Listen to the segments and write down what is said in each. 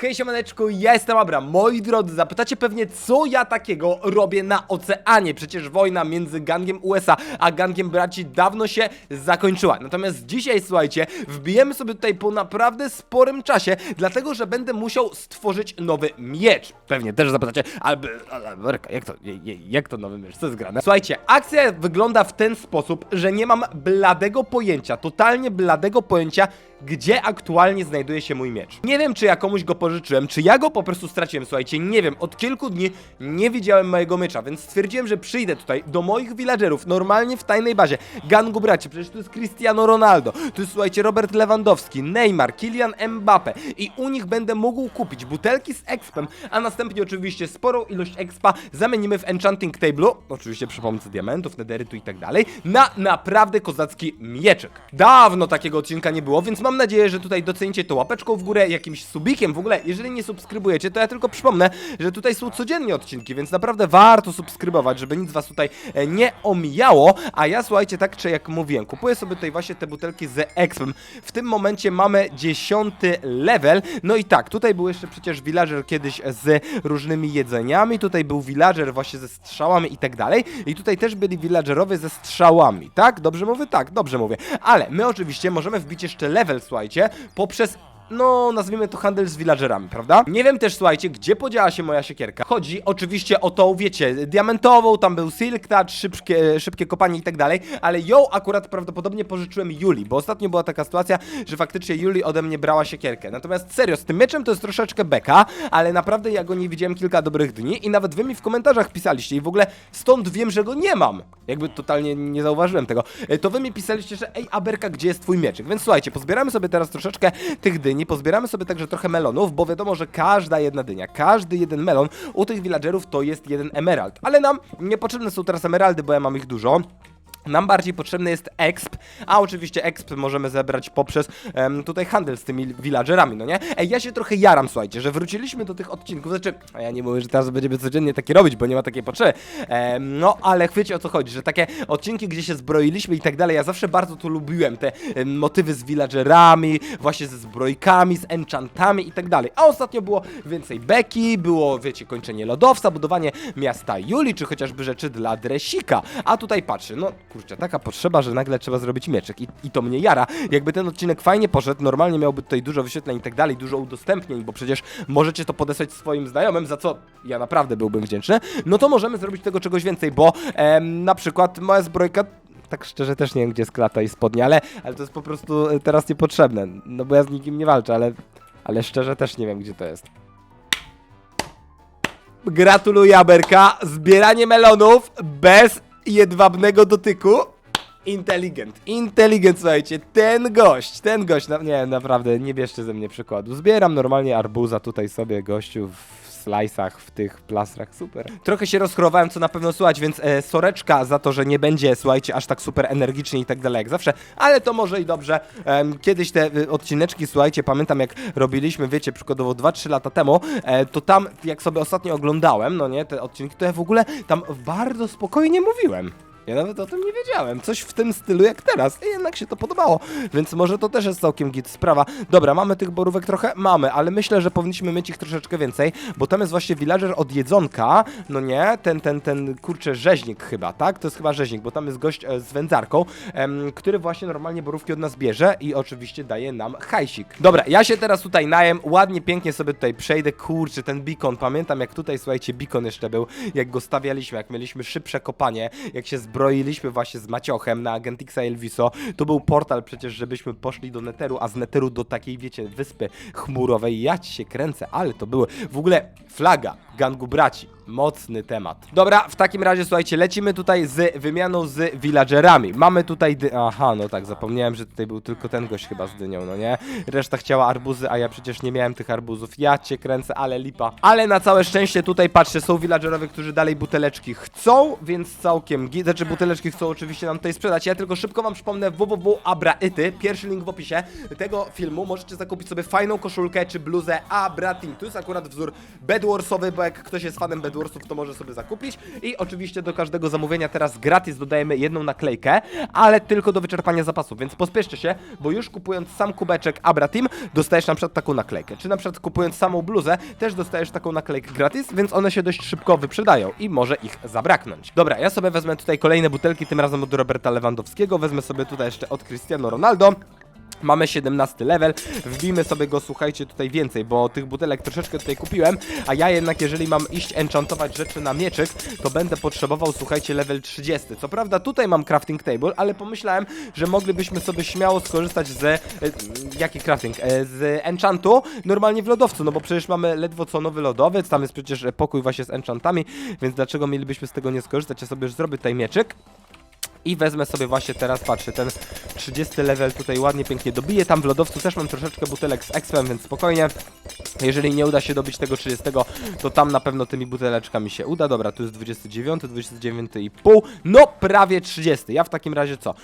Hej siemaneczku, ja jestem Abra. Moi drodzy, zapytacie pewnie co ja takiego robię na oceanie. Przecież wojna między gangiem USA a gangiem braci dawno się zakończyła. Natomiast dzisiaj, słuchajcie, wbijemy sobie tutaj po naprawdę sporym czasie, dlatego że będę musiał stworzyć nowy miecz. Pewnie też zapytacie, ale, Aberka, jak to, jak to nowy miecz, co jest grane? Słuchajcie, akcja wygląda w ten sposób, że nie mam bladego pojęcia, totalnie bladego pojęcia, gdzie aktualnie znajduje się mój miecz. Nie wiem, czy ja komuś go pożyczyłem, czy ja go po prostu straciłem, słuchajcie, nie wiem. Od kilku dni nie widziałem mojego miecza, więc stwierdziłem, że przyjdę tutaj do moich villagerów, normalnie w tajnej bazie. Gangu bracie, przecież tu jest Cristiano Ronaldo, tu jest, słuchajcie, Robert Lewandowski, Neymar, Kylian Mbappe i u nich będę mógł kupić butelki z expem, a następnie oczywiście sporą ilość expa zamienimy w enchanting table'u, oczywiście przy pomocy diamentów, nederytu i tak dalej, na naprawdę kozacki mieczek. Dawno takiego odcinka nie było, więc mam nadzieję, że tutaj docenicie to łapeczką w górę, jakimś subikiem w ogóle. Jeżeli nie subskrybujecie, to ja tylko przypomnę, że tutaj są codziennie odcinki, więc naprawdę warto subskrybować, żeby nic was tutaj e, nie omijało. A ja słuchajcie, tak czy jak mówiłem, kupuję sobie tutaj właśnie te butelki z expem. W tym momencie mamy dziesiąty level. No i tak, tutaj był jeszcze przecież villager kiedyś z różnymi jedzeniami, tutaj był villager właśnie ze strzałami i tak dalej. I tutaj też byli villagerowie ze strzałami, tak? Dobrze mówię? Tak, dobrze mówię. Ale my oczywiście możemy wbić jeszcze level, słuchajcie, poprzez no, nazwijmy to handel z villagerami, prawda? Nie wiem też, słuchajcie, gdzie podziała się moja siekierka. Chodzi oczywiście o tą, wiecie, diamentową, tam był silk touch, szybkie, szybkie kopanie i tak dalej, ale ją akurat prawdopodobnie pożyczyłem Julii, bo ostatnio była taka sytuacja, że faktycznie Julii ode mnie brała siekierkę. Natomiast serio, z tym mieczem to jest troszeczkę beka, ale naprawdę ja go nie widziałem kilka dobrych dni i nawet wy mi w komentarzach pisaliście i w ogóle stąd wiem, że go nie mam. Jakby totalnie nie zauważyłem tego. E, To wy mi pisaliście, że ej, Aberka, gdzie jest twój mieczek? Więc słuchajcie, pozbieramy sobie teraz troszeczkę tych dyni, pozbieramy sobie także trochę melonów, bo wiadomo, że każda jedna dynia, każdy jeden melon u tych villagerów to jest jeden emerald. Ale nam niepotrzebne są teraz emeraldy, bo ja mam ich dużo. Nam bardziej potrzebny jest exp, a oczywiście exp możemy zebrać poprzez em, tutaj handel z tymi villagerami, no nie? Ej, ja się trochę jaram, słuchajcie, że wróciliśmy do tych odcinków, znaczy, a ja nie mówię, że teraz będziemy codziennie takie robić, bo nie ma takiej potrzeby, em, no ale wiecie o co chodzi, że takie odcinki, gdzie się zbroiliśmy i tak dalej, ja zawsze bardzo to lubiłem, te em, motywy z villagerami, właśnie ze zbrojkami, z enchantami i tak dalej, a ostatnio było więcej beki, było, wiecie, kończenie lodowca, budowanie miasta Julii, czy chociażby rzeczy dla Dresika, a tutaj patrzę, no kurczę, taka potrzeba, że nagle trzeba zrobić mieczek i, i to mnie jara, jakby ten odcinek fajnie poszedł, normalnie miałby tutaj dużo wyświetleń i tak dalej, dużo udostępnień, bo przecież możecie to podesłać swoim znajomym, za co ja naprawdę byłbym wdzięczny, no to możemy zrobić tego czegoś więcej, bo em, na przykład moja zbrojka tak szczerze też nie wiem, gdzie jest klata i spodnia, ale, ale to jest po prostu e, teraz niepotrzebne. No bo ja z nikim nie walczę, ale, ale szczerze też nie wiem, gdzie to jest. Gratuluję, Aberka. Zbieranie melonów bez jedwabnego dotyku. Inteligent, inteligent, słuchajcie, ten gość, ten gość, nie, naprawdę, nie bierzcie ze mnie przykładu. Zbieram normalnie arbuza tutaj sobie, gościu, w slajsach, w tych plastrach, super. Trochę się rozchorowałem, co na pewno słuchać, więc e, soreczka za to, że nie będzie, słuchajcie, aż tak super energicznie i tak dalej jak zawsze, ale to może i dobrze. Kiedyś te y, odcineczki, słuchajcie, pamiętam jak robiliśmy, wiecie, przykładowo 2-3 lata temu, e, to tam, jak sobie ostatnio oglądałem, no nie, te odcinki, to ja w ogóle tam bardzo spokojnie mówiłem. Ja nawet o tym nie wiedziałem. Coś w tym stylu jak teraz. I jednak się to podobało. Więc może to też jest całkiem git sprawa. Dobra, mamy tych borówek trochę? Mamy, ale myślę, że powinniśmy mieć ich troszeczkę więcej, bo tam jest właśnie villager od jedzonka, no nie? Ten, ten, ten, kurczę, rzeźnik chyba, tak? To jest chyba rzeźnik, bo tam jest gość e, z wędzarką, em, który właśnie normalnie borówki od nas bierze i oczywiście daje nam hajsik. Dobra, ja się teraz tutaj najem, ładnie, pięknie sobie tutaj przejdę. Kurczę, ten beacon, pamiętam jak tutaj, słuchajcie, beacon jeszcze był, jak go stawialiśmy, jak mieliśmy szybsze kopanie, jak się zbroiliśmy właśnie z Maciochem na Agentixa Elviso, to był portal przecież, żebyśmy poszli do Neteru, a z Neteru do takiej, wiecie, wyspy chmurowej. Ja ci się kręcę, ale to były w ogóle flaga gangu braci. Mocny temat. Dobra, w takim razie słuchajcie, lecimy tutaj z wymianą z villagerami. Mamy tutaj. Aha, no tak, zapomniałem, że tutaj był tylko ten gość chyba z dynią, no nie? Reszta chciała arbuzy, a ja przecież nie miałem tych arbuzów. Ja cię kręcę, ale lipa. Ale na całe szczęście tutaj, patrzcie, są villagerowie, którzy dalej buteleczki chcą, więc całkiem. Znaczy buteleczki chcą oczywiście nam tutaj sprzedać. Ja tylko szybko wam przypomnę www.abraity, pierwszy link w opisie tego filmu. Możecie zakupić sobie fajną koszulkę czy bluzę Abra Team. Tu jest akurat wzór bedwarsowy, bo jak ktoś jest fanem Bedwarsów, to może sobie zakupić. I oczywiście do każdego zamówienia teraz gratis dodajemy jedną naklejkę, ale tylko do wyczerpania zapasów, więc pospieszcie się, bo już kupując sam kubeczek Abra Team, dostajesz na przykład taką naklejkę. Czy na przykład kupując samą bluzę, też dostajesz taką naklejkę gratis, więc one się dość szybko wyprzedają i może ich zabraknąć. Dobra, ja sobie wezmę tutaj kolejne butelki, tym razem od Roberta Lewandowskiego, wezmę sobie tutaj jeszcze od Cristiano Ronaldo. Mamy 17 level, wbijmy sobie go, słuchajcie, tutaj więcej, bo tych butelek troszeczkę tutaj kupiłem, a ja jednak, jeżeli mam iść enchantować rzeczy na mieczyk, to będę potrzebował, słuchajcie, level 30. Co prawda tutaj mam crafting table, ale pomyślałem, że moglibyśmy sobie śmiało skorzystać z... E, jaki crafting? E, z enchantu normalnie w lodowcu, no bo przecież mamy ledwo co nowy lodowiec, tam jest przecież pokój właśnie z enchantami, więc dlaczego mielibyśmy z tego nie skorzystać? Ja sobie już zrobię tutaj mieczyk. I wezmę sobie właśnie teraz, patrzę, ten 30 level tutaj ładnie, pięknie dobiję. Tam w lodowcu też mam troszeczkę butelek z expem, więc spokojnie. Jeżeli nie uda się dobić tego 30, to tam na pewno tymi buteleczkami się uda. Dobra, tu jest 29, 29,5, no prawie 30. Ja w takim razie co?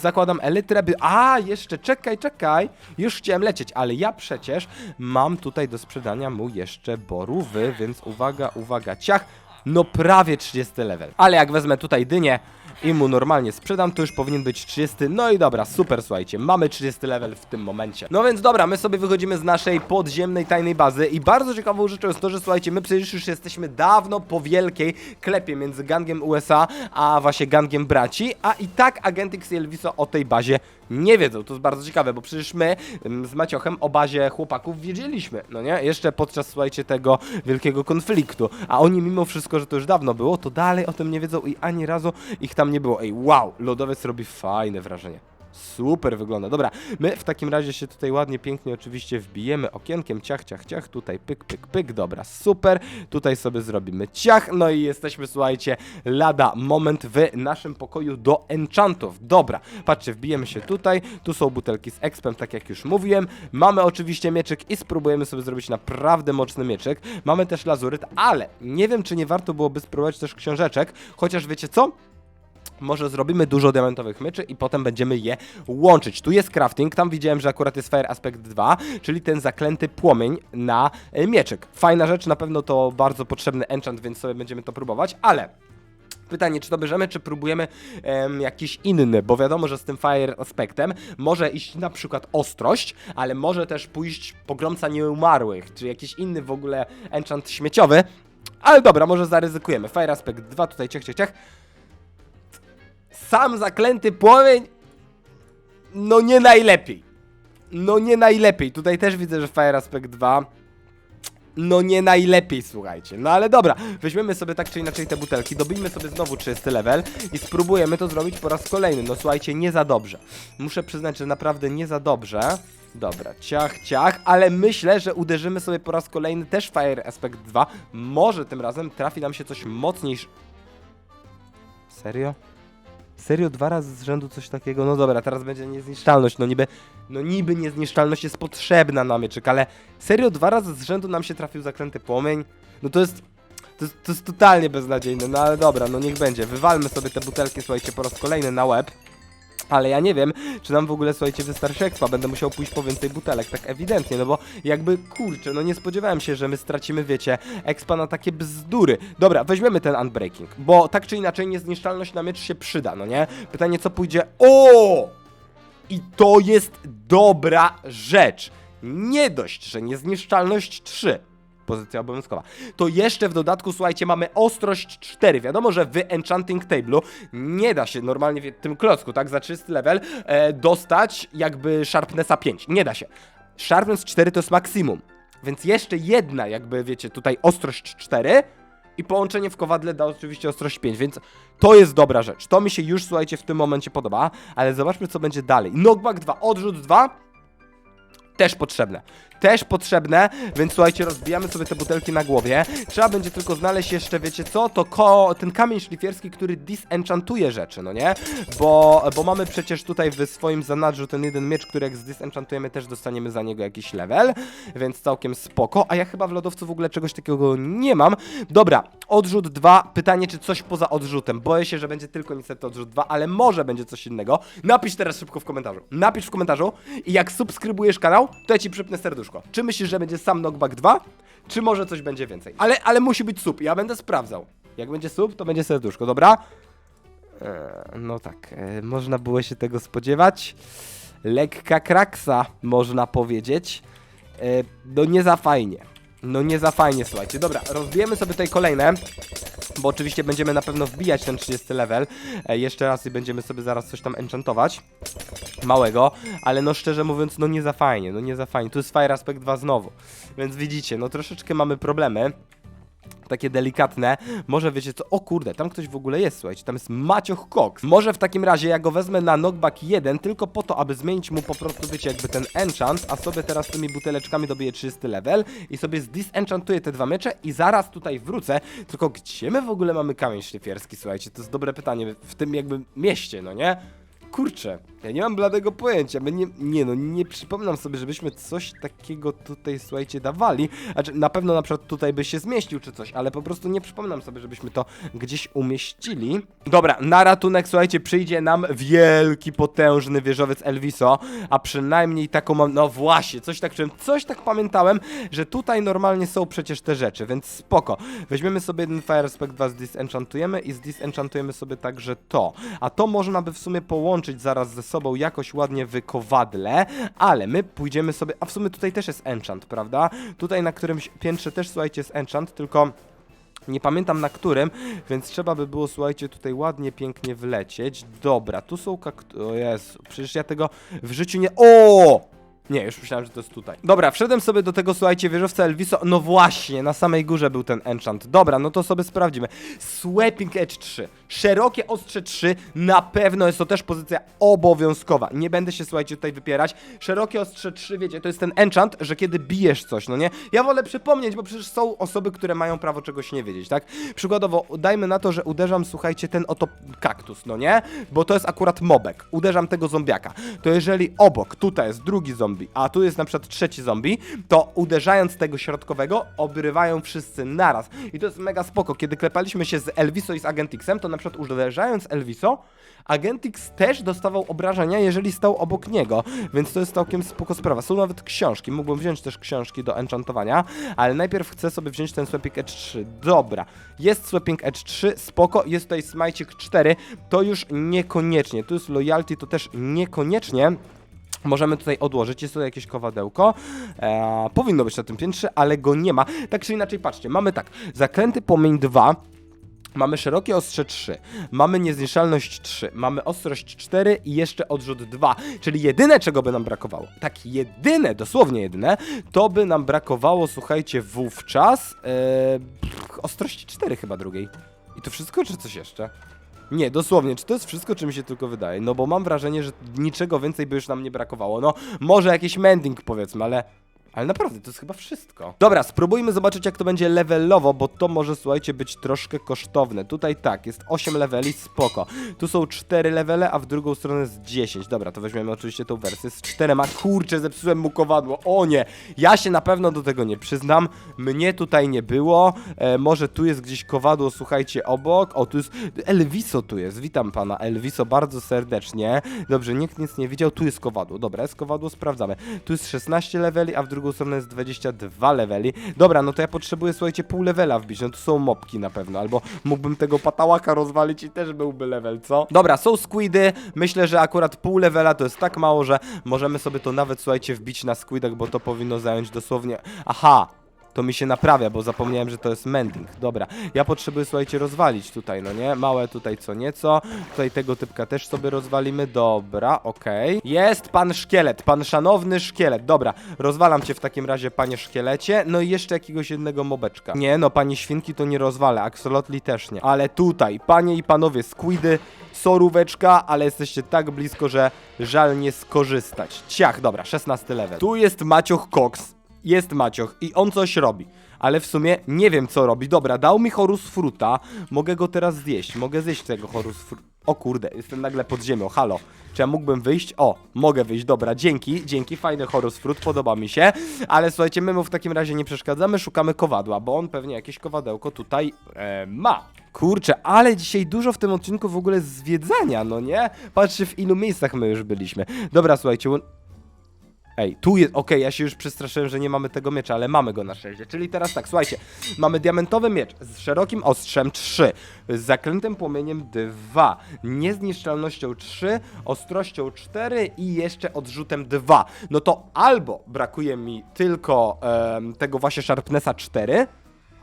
Zakładam elytrę, by... A, jeszcze, czekaj, czekaj. Już chciałem lecieć, ale ja przecież mam tutaj do sprzedania mu jeszcze borówy, więc uwaga, uwaga, ciach. No prawie 30 level. Ale jak wezmę tutaj dynię i mu normalnie sprzedam, to już powinien być 30. No i dobra, super, słuchajcie, mamy 30 level w tym momencie. No więc dobra, my sobie wychodzimy z naszej podziemnej, tajnej bazy i bardzo ciekawą rzeczą jest to, że słuchajcie, my przecież już jesteśmy dawno po wielkiej klepie między gangiem USA a właśnie gangiem braci, a i tak i Elviso o tej bazie nie wiedzą. To jest bardzo ciekawe, bo przecież my ym, z Maciochem o bazie chłopaków wiedzieliśmy, no nie? Jeszcze podczas, słuchajcie, tego wielkiego konfliktu. A oni mimo wszystko, że to już dawno było, to dalej o tym nie wiedzą i ani razu ich tam nie było. Ej, wow, lodowiec robi fajne wrażenie. Super wygląda. Dobra, my w takim razie się tutaj ładnie, pięknie oczywiście wbijemy okienkiem, ciach, ciach, ciach, tutaj pyk, pyk, pyk, dobra, super. Tutaj sobie zrobimy ciach, no i jesteśmy, słuchajcie, lada moment w naszym pokoju do enchantów. Dobra, patrzcie, wbijemy się tutaj, tu są butelki z expem, tak jak już mówiłem. Mamy oczywiście mieczyk i spróbujemy sobie zrobić naprawdę mocny mieczyk. Mamy też lazuryt, ale nie wiem, czy nie warto byłoby spróbować też książeczek, chociaż wiecie co? Może zrobimy dużo diamentowych myczy i potem będziemy je łączyć. Tu jest crafting, tam widziałem, że akurat jest Fire Aspect 2, czyli ten zaklęty płomień na e, mieczyk. Fajna rzecz, na pewno to bardzo potrzebny enchant, więc sobie będziemy to próbować, ale... Pytanie, czy to bierzemy, czy próbujemy em, jakiś inny, bo wiadomo, że z tym Fire Aspektem może iść na przykład ostrość, ale może też pójść pogromca nieumarłych, czy jakiś inny w ogóle enchant śmieciowy. Ale dobra, może zaryzykujemy. Fire Aspect 2, tutaj ciech, ciech, ciech sam zaklęty płomień, no nie najlepiej. No nie najlepiej. Tutaj też widzę, że Fire Aspect 2. No nie najlepiej, słuchajcie. No ale dobra, weźmiemy sobie tak czy inaczej te butelki, dobijmy sobie znowu 30 level i spróbujemy to zrobić po raz kolejny. No słuchajcie, nie za dobrze. Muszę przyznać, że naprawdę nie za dobrze. Dobra, ciach, ciach, ale myślę, że uderzymy sobie po raz kolejny też Fire Aspect 2. Może tym razem trafi nam się coś mocniejsze. Serio? Serio dwa razy z rzędu coś takiego? No dobra, teraz będzie niezniszczalność. No niby, no niby niezniszczalność jest potrzebna na mieczyk, ale serio dwa razy z rzędu nam się trafił zaklęty płomień? No to jest... To jest, to jest totalnie beznadziejne, no ale dobra, no niech będzie. Wywalmy sobie te butelki, słuchajcie, po raz kolejny na łeb. Ale ja nie wiem, czy nam w ogóle, słuchajcie, wystarczy expa. Będę musiał pójść po więcej butelek, tak ewidentnie, no bo jakby, kurczę, no nie spodziewałem się, że my stracimy, wiecie, expa na takie bzdury. Dobra, weźmiemy ten unbreaking, bo tak czy inaczej niezniszczalność na miecz się przyda, no nie? Pytanie, co pójdzie... O! I to jest dobra rzecz. Nie dość, że niezniszczalność 3. Pozycja obowiązkowa. To jeszcze w dodatku, słuchajcie, mamy ostrość 4. Wiadomo, że w Enchanting Table'u nie da się normalnie w tym klocku, tak, za czysty level e, dostać jakby Sharpnessa 5. Nie da się. Sharpness 4 to jest maksimum. Więc jeszcze jedna, jakby wiecie, tutaj ostrość 4 i połączenie w kowadle da oczywiście ostrość 5, więc to jest dobra rzecz. To mi się już, słuchajcie, w tym momencie podoba, ale zobaczmy, co będzie dalej. Knockback 2, odrzut 2, też potrzebne. Też potrzebne, więc słuchajcie, rozbijamy sobie te butelki na głowie. Trzeba będzie tylko znaleźć jeszcze, wiecie co, to ko ten kamień szlifierski, który disenchantuje rzeczy, no nie? Bo, bo mamy przecież tutaj w swoim zanadrzu ten jeden miecz, który jak zdisenchantujemy też dostaniemy za niego jakiś level, więc całkiem spoko. A ja chyba w lodowcu w ogóle czegoś takiego nie mam. Dobra, odrzut 2. Pytanie, czy coś poza odrzutem. Boję się, że będzie tylko niestety odrzut 2, ale może będzie coś innego. Napisz teraz szybko w komentarzu. Napisz w komentarzu i jak subskrybujesz kanał, to ja ci przypnę serduszko. Czy myślisz, że będzie sam Knockback 2? czy może coś będzie więcej. Ale, ale musi być sub, ja będę sprawdzał. Jak będzie sub, to będzie serduszko, dobra? E, no tak, e, można było się tego spodziewać. Lekka kraksa, można powiedzieć. E, no nie za fajnie. No nie za fajnie, słuchajcie. Dobra, rozbijemy sobie tutaj kolejne. Bo oczywiście będziemy na pewno wbijać ten 30 level. E, jeszcze raz i będziemy sobie zaraz coś tam enchantować. Małego, ale no szczerze mówiąc, no nie za fajnie, no nie za fajnie. Tu jest Fire Aspect 2 znowu. Więc widzicie, no troszeczkę mamy problemy takie delikatne. Może wiecie co? O kurde, tam ktoś w ogóle jest, słuchajcie, tam jest Macioch Cox. Może w takim razie ja go wezmę na knockback 1, tylko po to, aby zmienić mu po prostu, wiecie, jakby ten enchant, a sobie teraz tymi buteleczkami dobiję 30 level i sobie zdisenchantuję te dwa mecze i zaraz tutaj wrócę. Tylko gdzie my w ogóle mamy kamień szlifierski, słuchajcie? To jest dobre pytanie. W tym jakby mieście, no nie? Kurczę, ja nie mam bladego pojęcia. My nie, nie no, nie przypominam sobie, żebyśmy coś takiego tutaj, słuchajcie, dawali. Znaczy, na pewno na przykład tutaj by się zmieścił czy coś, ale po prostu nie przypominam sobie, żebyśmy to gdzieś umieścili. Dobra, na ratunek, słuchajcie, przyjdzie nam wielki, potężny wieżowiec Elviso, a przynajmniej taką mam, no właśnie, coś tak czułem, coś tak pamiętałem, że tutaj normalnie są przecież te rzeczy, więc spoko. Weźmiemy sobie ten Fire Spec 2, zdisenchantujemy i zdisenchantujemy sobie także to. A to można by w sumie połączyć zaraz ze sobą jakoś ładnie w kowadle, ale my pójdziemy sobie, a w sumie tutaj też jest enchant, prawda? Tutaj na którymś piętrze też, słuchajcie, jest enchant, tylko... Nie pamiętam na którym, więc trzeba by było, słuchajcie, tutaj ładnie, pięknie wlecieć. Dobra, tu są kakt... O Jezu, przecież ja tego w życiu nie... O! Nie, już myślałem, że to jest tutaj. Dobra, wszedłem sobie do tego, słuchajcie, wieżowca Elviso. No właśnie, na samej górze był ten enchant. Dobra, no to sobie sprawdzimy. Sweeping Edge 3. Szerokie ostrze 3. Na pewno jest to też pozycja obowiązkowa. Nie będę się, słuchajcie, tutaj wypierać. Szerokie ostrze 3, wiecie, to jest ten enchant, że kiedy bijesz coś, no nie? Ja wolę przypomnieć, bo przecież są osoby, które mają prawo czegoś nie wiedzieć, tak? Przykładowo, dajmy na to, że uderzam, słuchajcie, ten oto kaktus, no nie? Bo to jest akurat mobek. Uderzam tego zombiaka. To jeżeli obok, tutaj jest drugi zombie, a tu jest na przykład trzeci zombie, to uderzając tego środkowego, obrywają wszyscy naraz. I to jest mega spoko. Kiedy klepaliśmy się z Elviso i z Agentixem, to na przykład uderzając Elviso, Agentix też dostawał obrażenia, jeżeli stał obok niego, więc to jest całkiem spoko sprawa. Są nawet książki, mógłbym wziąć też książki do enchantowania, ale najpierw chcę sobie wziąć ten Sweeping Edge 3. Dobra, jest Sweeping Edge 3, spoko, jest tutaj Smajcik 4, to już niekoniecznie, tu jest Loyalty, to też niekoniecznie. Możemy tutaj odłożyć, jest tutaj jakieś kowadełko. Eee, powinno być na tym piętrze, ale go nie ma. Tak czy inaczej, patrzcie, mamy tak, zakręty płomień 2, Mamy szerokie ostrze 3, mamy niezniszczalność 3, mamy ostrość 4 i jeszcze odrzut 2. Czyli jedyne, czego by nam brakowało, tak jedyne, dosłownie jedyne, to by nam brakowało, słuchajcie, wówczas pff, ostrości 4 chyba drugiej. I to wszystko, czy coś jeszcze? Nie, dosłownie, czy to jest wszystko, czy mi się tylko wydaje? No bo mam wrażenie, że niczego więcej by już nam nie brakowało. No, może jakiś mending powiedzmy, ale... Ale naprawdę, to jest chyba wszystko. Dobra, spróbujmy zobaczyć, jak to będzie levelowo, bo to może, słuchajcie, być troszkę kosztowne. Tutaj tak, jest 8 leveli, spoko. Tu są 4 levele, a w drugą stronę jest 10. Dobra, to weźmiemy oczywiście tą wersję z 4. Kurczę, zepsułem mu kowadło. O nie, ja się na pewno do tego nie przyznam. Mnie tutaj nie było. E, może tu jest gdzieś kowadło, słuchajcie, obok. O, tu jest... Elviso tu jest. Witam pana Elviso bardzo serdecznie. Dobrze, nikt nic nie widział. Tu jest kowadło. Dobra, jest kowadło, sprawdzamy. Tu jest 16 leveli, a w drugą stronę jest 22 leveli. Dobra, no to ja potrzebuję, słuchajcie, pół levela wbić. No to są mopki na pewno, albo mógłbym tego patałaka rozwalić i też byłby level, co? Dobra, są squidy. Myślę, że akurat pół levela to jest tak mało, że możemy sobie to nawet, słuchajcie, wbić na squidach, bo to powinno zająć dosłownie... Aha! To mi się naprawia, bo zapomniałem, że to jest mending. Dobra, ja potrzebuję, słuchajcie, rozwalić tutaj, no nie? Małe tutaj co nieco. Tutaj tego typka też sobie rozwalimy. Dobra, okej. Jest pan szkielet, pan szanowny szkielet. Dobra, rozwalam cię w takim razie, panie szkielecie. No i jeszcze jakiegoś jednego mobeczka. Nie, no, pani świnki to nie rozwalę, axolotli też nie. Ale tutaj, panie i panowie, squidy, soróweczka, ale jesteście tak blisko, że żal nie skorzystać. Ciach, dobra, 16 level. Tu jest Macioch Cox jest Macioch i on coś robi. Ale w sumie nie wiem co robi. Dobra, dał mi Horus Fruta. Mogę go teraz zjeść. Mogę zjeść tego Horus Fruta. O kurde, jestem nagle pod ziemią. Halo. Czy ja mógłbym wyjść? O, mogę wyjść. Dobra, dzięki. Dzięki, fajny Horus Fruit, podoba mi się. Ale słuchajcie, my mu w takim razie nie przeszkadzamy. Szukamy kowadła, bo on pewnie jakieś kowadełko tutaj e, ma. Kurczę, ale dzisiaj dużo w tym odcinku w ogóle zwiedzania, no nie? Patrzcie w ilu miejscach my już byliśmy. Dobra, słuchajcie, Ej, tu jest, okej, ja się już przestraszyłem, że nie mamy tego miecza, ale mamy go na szczęście. Czyli teraz tak, słuchajcie, mamy diamentowy miecz z szerokim ostrzem 3, z zaklętym płomieniem 2, niezniszczalnością 3, ostrością 4 i jeszcze odrzutem 2. No to albo brakuje mi tylko tego właśnie Sharpnessa 4,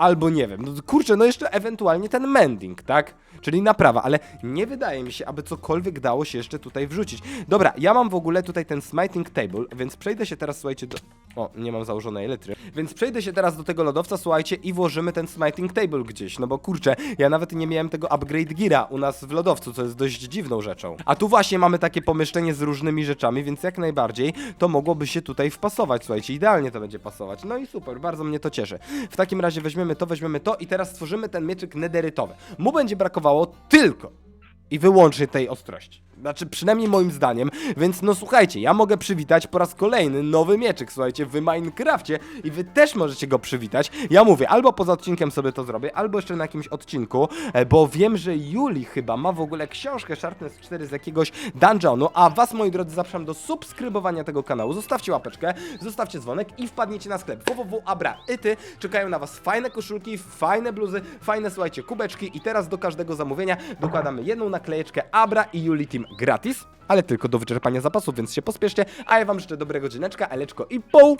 albo nie wiem, no kurczę, no jeszcze ewentualnie ten mending, tak? Czyli naprawa, ale nie wydaje mi się, aby cokolwiek dało się jeszcze tutaj wrzucić. Dobra, ja mam w ogóle tutaj ten smiting table, więc przejdę się teraz, słuchajcie, do... O, nie mam założonej litry. Więc przejdę się teraz do tego lodowca, słuchajcie, i włożymy ten smiting table gdzieś, no bo kurczę, ja nawet nie miałem tego upgrade geara u nas w lodowcu, co jest dość dziwną rzeczą. A tu właśnie mamy takie pomieszczenie z różnymi rzeczami, więc jak najbardziej to mogłoby się tutaj wpasować, słuchajcie, idealnie to będzie pasować. No i super, bardzo mnie to cieszy. W takim razie weźmiemy to, weźmiemy to i teraz stworzymy ten mieczyk nederytowy. Mu będzie brakowało tylko i wyłącznie tej ostrości. Znaczy, przynajmniej moim zdaniem. Więc no słuchajcie, ja mogę przywitać po raz kolejny nowy mieczyk, słuchajcie, w Minecrafcie i wy też możecie go przywitać. Ja mówię, albo poza odcinkiem sobie to zrobię, albo jeszcze na jakimś odcinku, e, bo wiem, że Juli chyba ma w ogóle książkę Sharpness 4 z jakiegoś dungeonu, a was, moi drodzy, zapraszam do subskrybowania tego kanału. Zostawcie łapeczkę, zostawcie dzwonek i wpadniecie na sklep www.abra.ity. Czekają na was fajne koszulki, fajne bluzy, fajne, słuchajcie, kubeczki i teraz do każdego zamówienia dokładamy jedną naklejeczkę Abra i Juli Team gratis, ale tylko do wyczerpania zapasów, więc się pospieszcie, a ja wam życzę dobrego dzineczka, eleczko i pół.